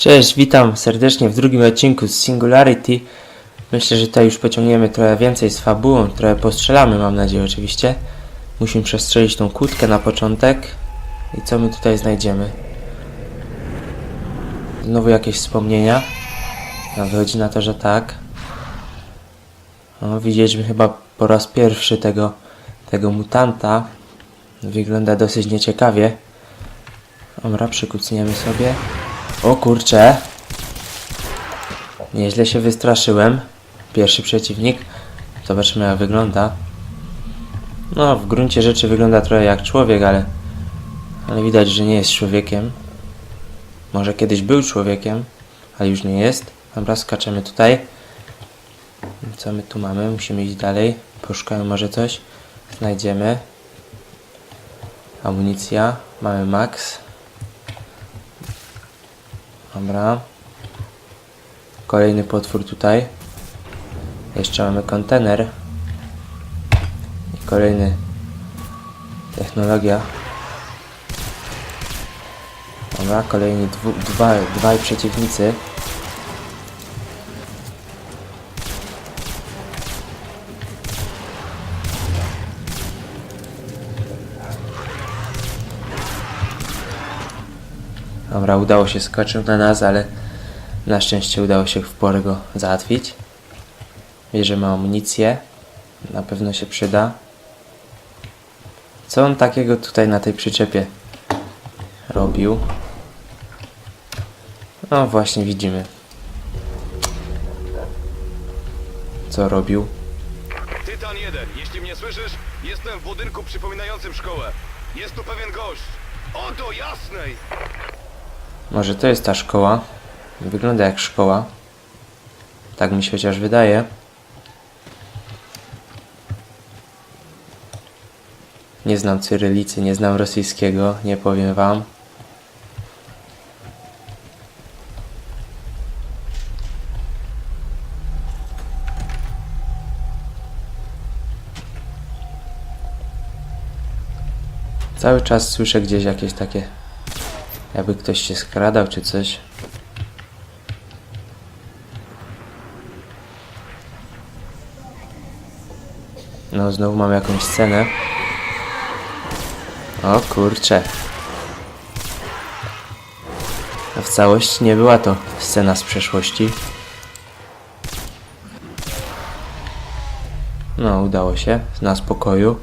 Cześć, witam serdecznie w drugim odcinku z Singularity. Myślę, że tutaj już pociągniemy trochę więcej z fabułą, trochę postrzelamy, mam nadzieję oczywiście. Musimy przestrzelić tą kłódkę na początek. I co my tutaj znajdziemy? Znowu jakieś wspomnienia. No, wychodzi na to, że tak. No, widzieliśmy chyba po raz pierwszy tego, tego mutanta. Wygląda dosyć nieciekawie. Dobra, przykucniemy sobie. O kurcze. Nieźle się wystraszyłem. Pierwszy przeciwnik. Zobaczymy jak wygląda. No, w gruncie rzeczy wygląda trochę jak człowiek, ale... Ale widać, że nie jest człowiekiem. Może kiedyś był człowiekiem, ale już nie jest. Dobra, skaczemy tutaj. Co my tu mamy? Musimy iść dalej. Poszukamy może coś. Znajdziemy. Amunicja. Mamy max. Dobra. Kolejny potwór tutaj. Jeszcze mamy kontener. I kolejny technologia. Dobra, kolejni dwu, dwa, dwaj przeciwnicy. Dobra, udało się, skoczył na nas, ale na szczęście udało się w porę go załatwić. Bierzemy amunicję, na pewno się przyda. Co on takiego tutaj na tej przyczepie robił? No właśnie widzimy. Co robił? Tytan 1, jeśli mnie słyszysz, jestem w budynku przypominającym szkołę. Jest tu pewien gość. Oto jasnej! Może to jest ta szkoła? Wygląda jak szkoła. Tak mi się chociaż wydaje. Nie znam cyrylicy, nie znam rosyjskiego, nie powiem wam. Cały czas słyszę gdzieś jakieś takie jakby ktoś się skradał czy coś. No, znowu mam jakąś scenę. O kurcze. A w całości nie była to scena z przeszłości. No, udało się na spokoju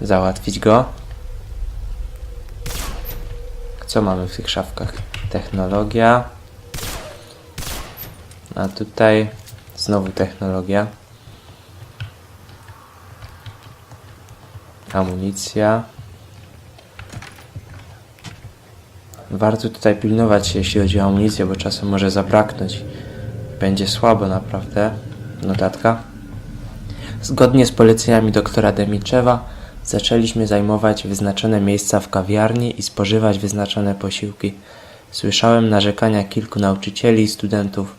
załatwić go. Co mamy w tych szafkach? Technologia. A tutaj znowu technologia. Amunicja. Warto tutaj pilnować się, jeśli chodzi o amunicję, bo czasem może zabraknąć. Będzie słabo naprawdę. Notatka. Zgodnie z poleceniami doktora Demiczewa zaczęliśmy zajmować wyznaczone miejsca w kawiarni i spożywać wyznaczone posiłki. Słyszałem narzekania kilku nauczycieli i studentów,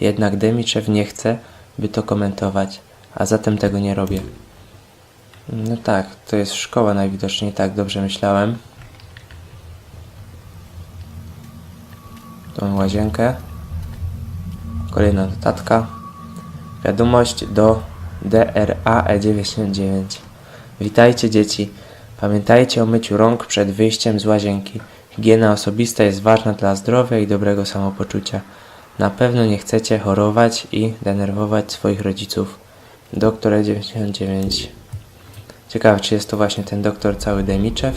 jednak Demiczew nie chce, by to komentować, a zatem tego nie robię. No tak, to jest szkoła najwidoczniej, tak dobrze myślałem. Tą łazienkę. Kolejna notatka. Wiadomość do DRAE99. Witajcie dzieci. Pamiętajcie o myciu rąk przed wyjściem z łazienki. Higiena osobista jest ważna dla zdrowia i dobrego samopoczucia. Na pewno nie chcecie chorować i denerwować swoich rodziców. Doktor E99. Ciekawe, czy jest to właśnie ten doktor cały Demiczew?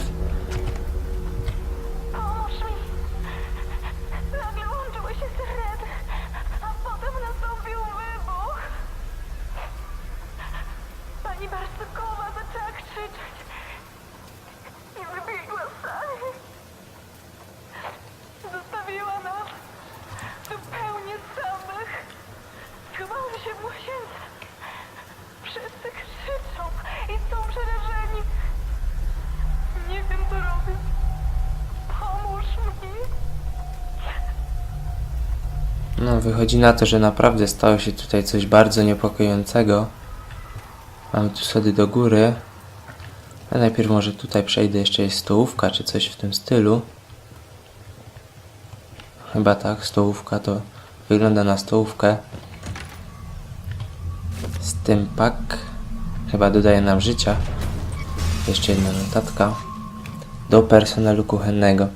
Wychodzi na to, że naprawdę stało się tutaj coś bardzo niepokojącego. Mamy tu schody do góry. A najpierw może tutaj przejdę, jeszcze jest stołówka czy coś w tym stylu. Chyba tak, stołówka to wygląda na stołówkę. Stympak chyba dodaje nam życia. Jeszcze jedna notatka. Do personelu kuchennego.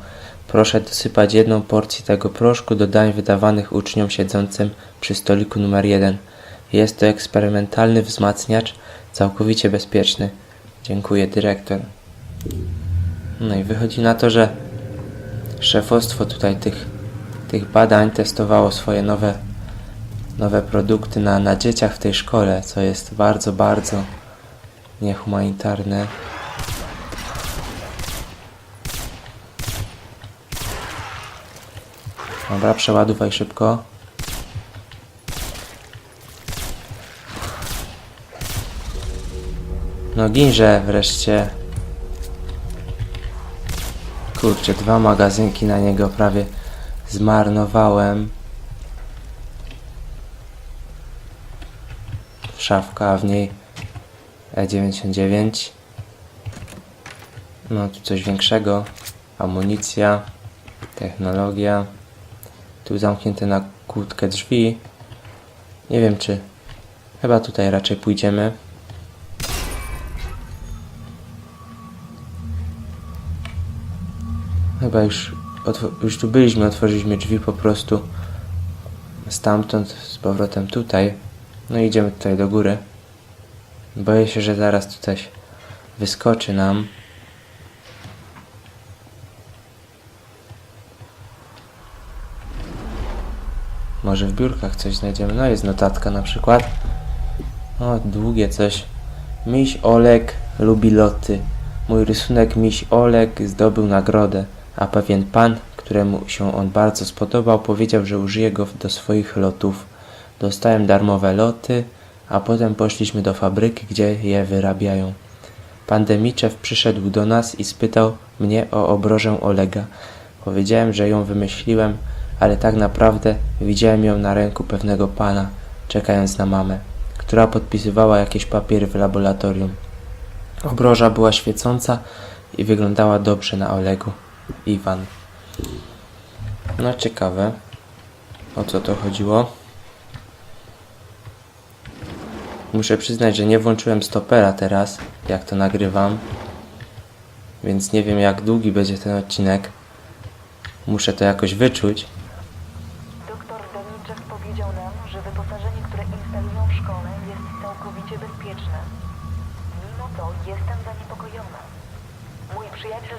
Proszę dosypać jedną porcję tego proszku do dań wydawanych uczniom siedzącym przy stoliku numer jeden. Jest to eksperymentalny wzmacniacz, całkowicie bezpieczny. Dziękuję, dyrektor. No i wychodzi na to, że szefostwo tutaj tych, tych badań testowało swoje nowe, nowe produkty na, na dzieciach w tej szkole, co jest bardzo, bardzo niehumanitarne. Dobra, przeładowaj szybko. No ginże wreszcie. Kurczę, dwa magazynki na niego prawie zmarnowałem. Szafka, a w niej E99. No tu coś większego. Amunicja, technologia. Tu zamknięte na kłódkę drzwi. Nie wiem czy. Chyba tutaj raczej pójdziemy. Chyba już, już tu byliśmy, otworzyliśmy drzwi po prostu stamtąd z powrotem tutaj. No i idziemy tutaj do góry. Boję się, że zaraz tu coś wyskoczy nam. Może w biurkach coś znajdziemy. No jest notatka na przykład. O, długie coś. Miś Olek lubi loty. Mój rysunek Miś Olek zdobył nagrodę, a pewien pan, któremu się on bardzo spodobał, powiedział, że użyje go do swoich lotów. Dostałem darmowe loty, a potem poszliśmy do fabryki, gdzie je wyrabiają. Pan Demiczew przyszedł do nas i spytał mnie o obrożę Olega. Powiedziałem, że ją wymyśliłem, ale tak naprawdę widziałem ją na ręku pewnego pana, czekając na mamę, która podpisywała jakieś papiery w laboratorium. Obroża była świecąca i wyglądała dobrze na Olegu. Iwan. No ciekawe. O co to chodziło? Muszę przyznać, że nie włączyłem stopera teraz, jak to nagrywam. Więc nie wiem jak długi będzie ten odcinek. Muszę to jakoś wyczuć. Doktor Doniczew powiedział nam, że wyposażenie, które instalują w szkole jest całkowicie bezpieczne. Mimo to jestem zaniepokojona. Mój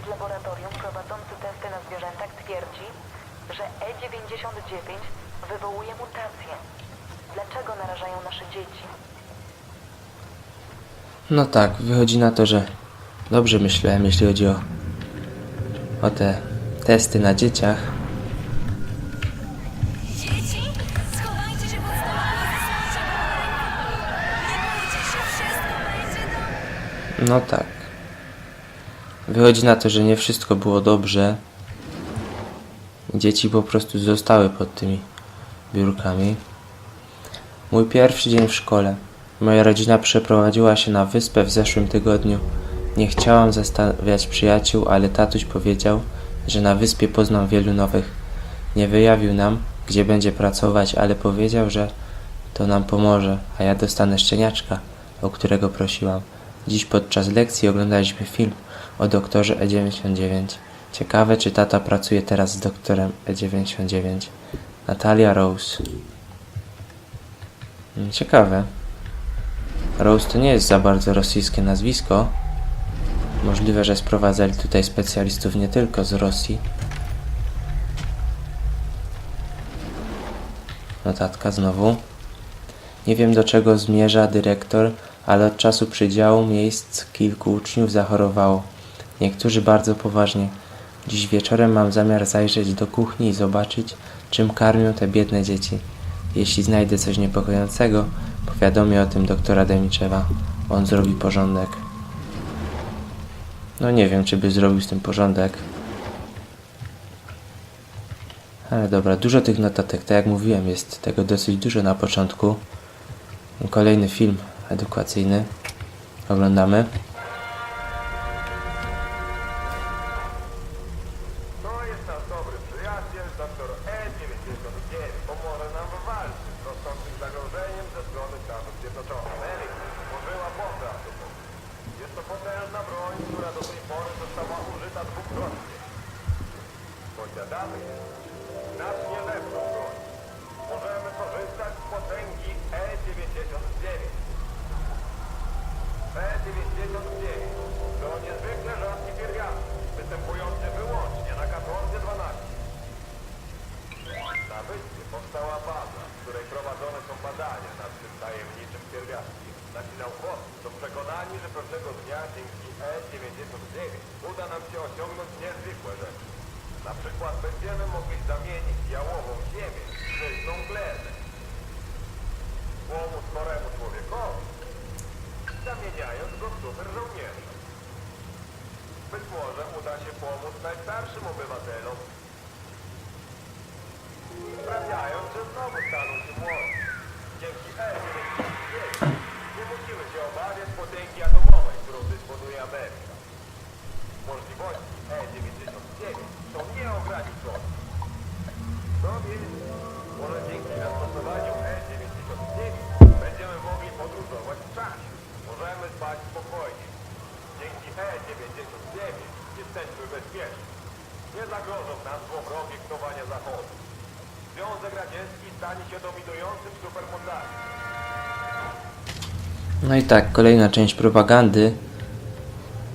z laboratorium prowadzący testy na zwierzętach twierdzi, że E99 wywołuje mutacje. Dlaczego narażają nasze dzieci? No tak, wychodzi na to, że dobrze myślałem, jeśli chodzi o, o te testy na dzieciach. Dzieci, schowajcie się pod stołami, Nie bójcie się, wszystko będzie dobrze. No tak. Wychodzi na to, że nie wszystko było dobrze. Dzieci po prostu zostały pod tymi biurkami. Mój pierwszy dzień w szkole. Moja rodzina przeprowadziła się na wyspę w zeszłym tygodniu. Nie chciałam zostawiać przyjaciół, ale tatuś powiedział, że na wyspie poznam wielu nowych. Nie wyjawił nam, gdzie będzie pracować, ale powiedział, że to nam pomoże, a ja dostanę szczeniaczka, o którego prosiłam. Dziś podczas lekcji oglądaliśmy film o doktorze E99. Ciekawe, czy tata pracuje teraz z doktorem E99. Natalia Rose. Mm, Ciekawe. Rose to nie jest za bardzo rosyjskie nazwisko. Możliwe, że sprowadzali tutaj specjalistów nie tylko z Rosji. Notatka znowu. Nie wiem do czego zmierza dyrektor, ale od czasu przydziału miejsc kilku uczniów zachorowało. Niektórzy bardzo poważnie. Dziś wieczorem mam zamiar zajrzeć do kuchni i zobaczyć, czym karmią te biedne dzieci. Jeśli znajdę coś niepokojącego, powiadomię o tym doktora Demiczewa. On zrobi porządek. No nie wiem, czy by zrobił z tym porządek. Ale dobra, dużo tych notatek, tak jak mówiłem, jest tego dosyć dużo na początku. Kolejny film edukacyjny. Oglądamy. Może dzięki zastosowaniu E99 będziemy mogli podróżować w czasie. Możemy spać spokojnie. Dzięki E99 jesteśmy bezpieczni. Nie zagrożą nam złowrogie knowania Zachodu. Związek Radziecki stanie się dominującym supermocarstwem. No i tak, kolejna część propagandy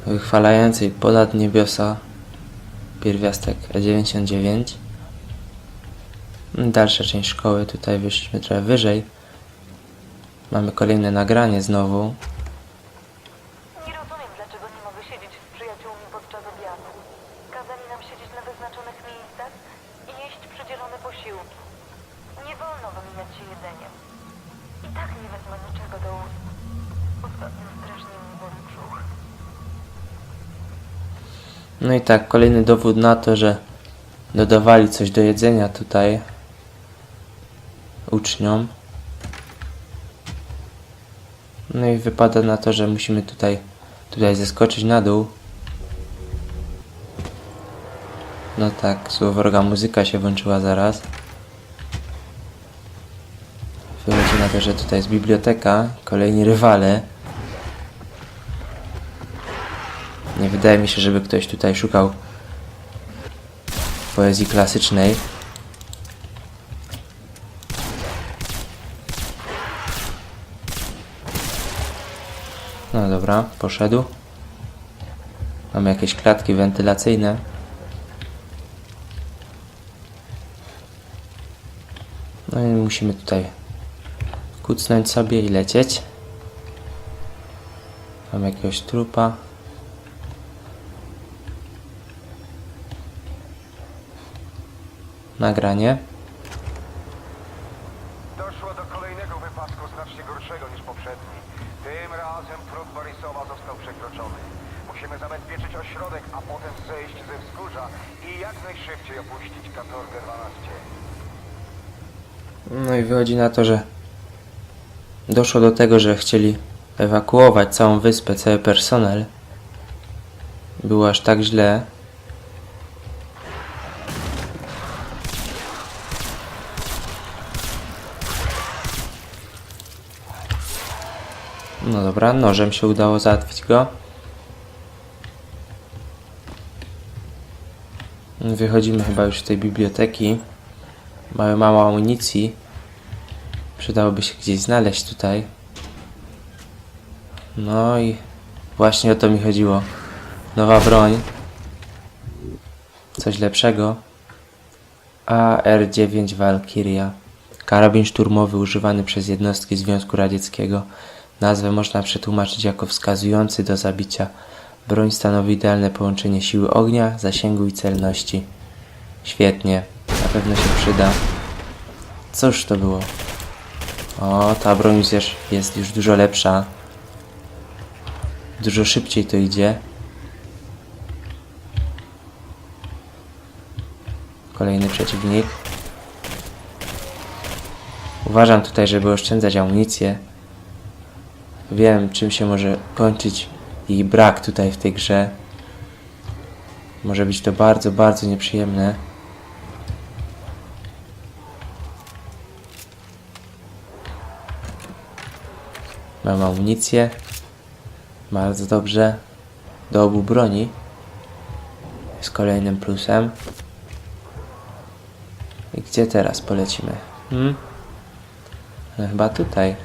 wychwalającej ponad niebiosa pierwiastek E99. Dalsza część szkoły, tutaj wyszliśmy trochę wyżej. Mamy kolejne nagranie znowu. Nie rozumiem, dlaczego nie mogę siedzieć z przyjaciółmi podczas obiadu. Kazali nam siedzieć na wyznaczonych miejscach i jeść przydzielone posiłki. Nie wolno wymieniać się jedzeniem. I tak nie wezmę niczego do ust. Ostatnio strasznie mi boli brzuch. No i tak, kolejny dowód na to, że dodawali coś do jedzenia tutaj uczniom. No i wypada na to, że musimy tutaj, tutaj zeskoczyć na dół. No tak, słoworoga muzyka się włączyła zaraz. Wychodzi na to, że tutaj jest biblioteka, kolejni rywale. Nie wydaje mi się, żeby ktoś tutaj szukał poezji klasycznej. No dobra, poszedł. Mamy jakieś klatki wentylacyjne. No i musimy tutaj kucnąć sobie i lecieć. Mam jakiegoś trupa. Nagranie. Ośrodek, a potem zejść ze wzgórza i jak najszybciej opuścić katorgę 12. No i wychodzi na to, że doszło do tego, że chcieli ewakuować całą wyspę, cały personel. Było aż tak źle. No dobra, nożem się udało załatwić go. Wychodzimy chyba już z tej biblioteki. Mamy mało amunicji. Przydałoby się gdzieś znaleźć tutaj. No i właśnie o to mi chodziło. Nowa broń. Coś lepszego. AR-9 Valkyria. Karabin szturmowy używany przez jednostki Związku Radzieckiego. Nazwę można przetłumaczyć jako wskazujący do zabicia. Broń stanowi idealne połączenie siły ognia, zasięgu i celności. Świetnie. Na pewno się przyda. Cóż to było? O, ta broń już jest, już dużo lepsza. Dużo szybciej to idzie. Kolejny przeciwnik. Uważam tutaj, żeby oszczędzać amunicję. Wiem, czym się może kończyć jej brak tutaj w tej grze. Może być to bardzo, bardzo nieprzyjemne. Mam amunicję. Bardzo dobrze. Do obu broni. Z kolejnym plusem. I gdzie teraz polecimy? Hmm? No chyba tutaj.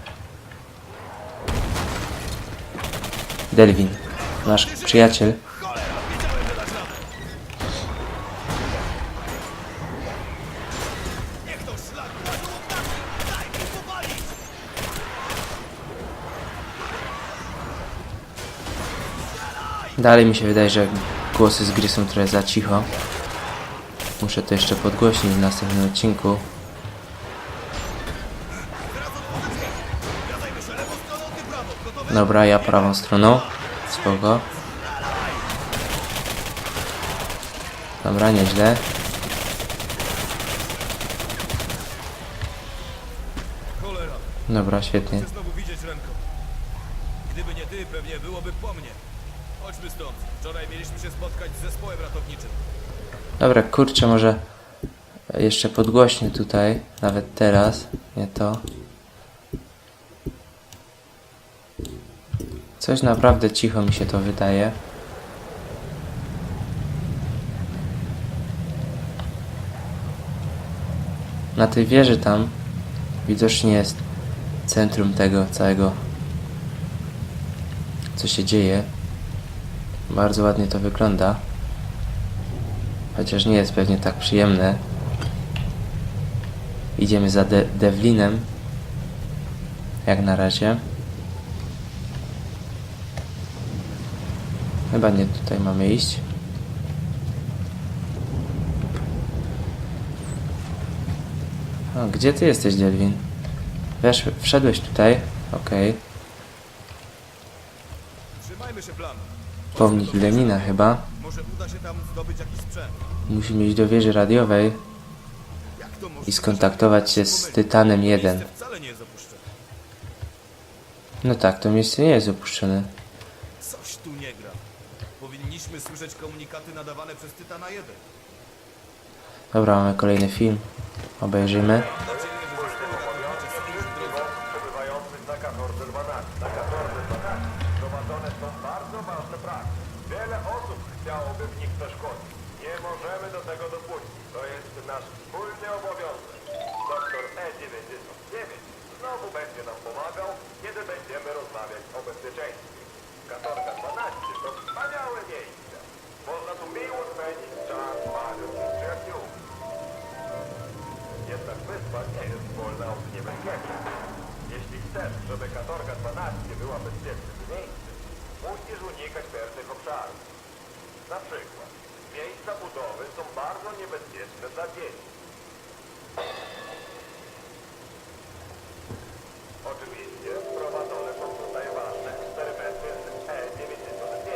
Delvin, nasz przyjaciel. Dalej mi się wydaje, że głosy z gry są trochę za cicho. Muszę to jeszcze podgłośnić w następnym odcinku. Dobra, ja prawą stroną. Spoko. Dobra, nieźle. Dobra, świetnie. znowu widzieć. Gdyby nie ty, pewnie byłoby po mnie. Chodźmy stąd. Wczoraj mieliśmy się spotkać z zespołem ratowniczym. Dobra, kurczę, może jeszcze podgłośnię tutaj, nawet teraz, nie to. Coś naprawdę cicho mi się to wydaje. Na tej wieży tam widocznie jest centrum tego całego, co się dzieje. Bardzo ładnie to wygląda. Chociaż nie jest pewnie tak przyjemne. Idziemy za De Devlinem. Jak na razie. Chyba nie tutaj mamy iść. O, gdzie ty jesteś, Delvin? Wesz, wszedłeś tutaj. Okej. Planu. Pomnik Lenina chyba. Może uda się tam zdobyć jakiś sprzęt. Musimy iść do wieży radiowej i skontaktować się z Tytanem 1. Miejsce wcale nie jest opuszczone. No tak, to miejsce nie jest opuszczone. Powinniśmy słyszeć komunikaty nadawane przez Tytana 1. Dobra, mamy kolejny film. Obejrzymy. przebywających na Katorze 12. Na Katorze 12 prowadzone są bardzo ważne prace. Wiele osób chciałoby w nich przeszkodzić. Nie możemy do tego dopuścić. To jest nasz wspólny obowiązek. Doktor E99 znowu będzie nam pomagał, kiedy będziemy rozmawiać o bezpieczeństwie. Katorga 12 to wspaniałe miejsce. Można tu miło spędzić czas, bawiąc się z przyjaciółmi. Jednak wyspa nie jest wolna od niebezpieczeństw. Jeśli chcesz, żeby Katorga 12 była bezpiecznym miejscem, musisz unikać pewnych obszarów. Na przykład, miejsca budowy są bardzo niebezpieczne dla dzieci. Oczywiście prowadzone są tutaj ważne eksperymenty z E-95.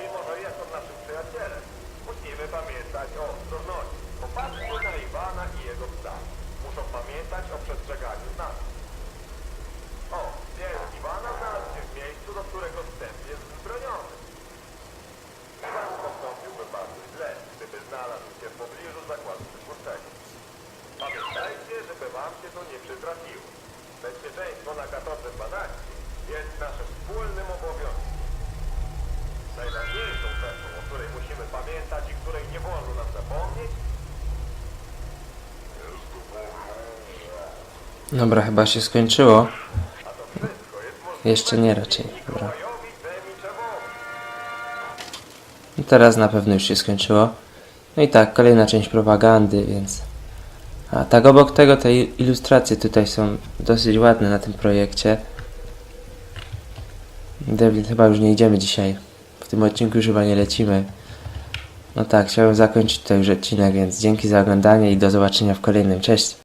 Mimo, że jest on naszym przyjacielem, musimy pamiętać o ostrożności. Popatrzcie na Iwana i jego psa. Muszą pamiętać o przestrzeganiu znaków. O, pies Iwana znalazł się w miejscu, do którego wstęp jest wzbroniony. Iwan postąpiłby bardzo źle, gdyby znalazł się w pobliżu zakładu wypuszczenia. Pamiętajcie, żeby wam się to nie przytrafiło. Bezpieczeństwo na Katorze 12 jest naszym wspólnym obowiązkiem. Najważniejszą rzeczą, o której musimy pamiętać i której nie wolno nam zapomnieć, Dobra, chyba się skończyło. Jeszcze nie raczej. Dobra. I teraz na pewno już się skończyło. No i tak, kolejna część propagandy, więc... A tak obok tego te ilustracje tutaj są dosyć ładne na tym projekcie. Devlin, chyba już nie idziemy dzisiaj. W tym odcinku już chyba nie lecimy. No tak, chciałem zakończyć tutaj już odcinek, więc dzięki za oglądanie i do zobaczenia w kolejnym. Cześć!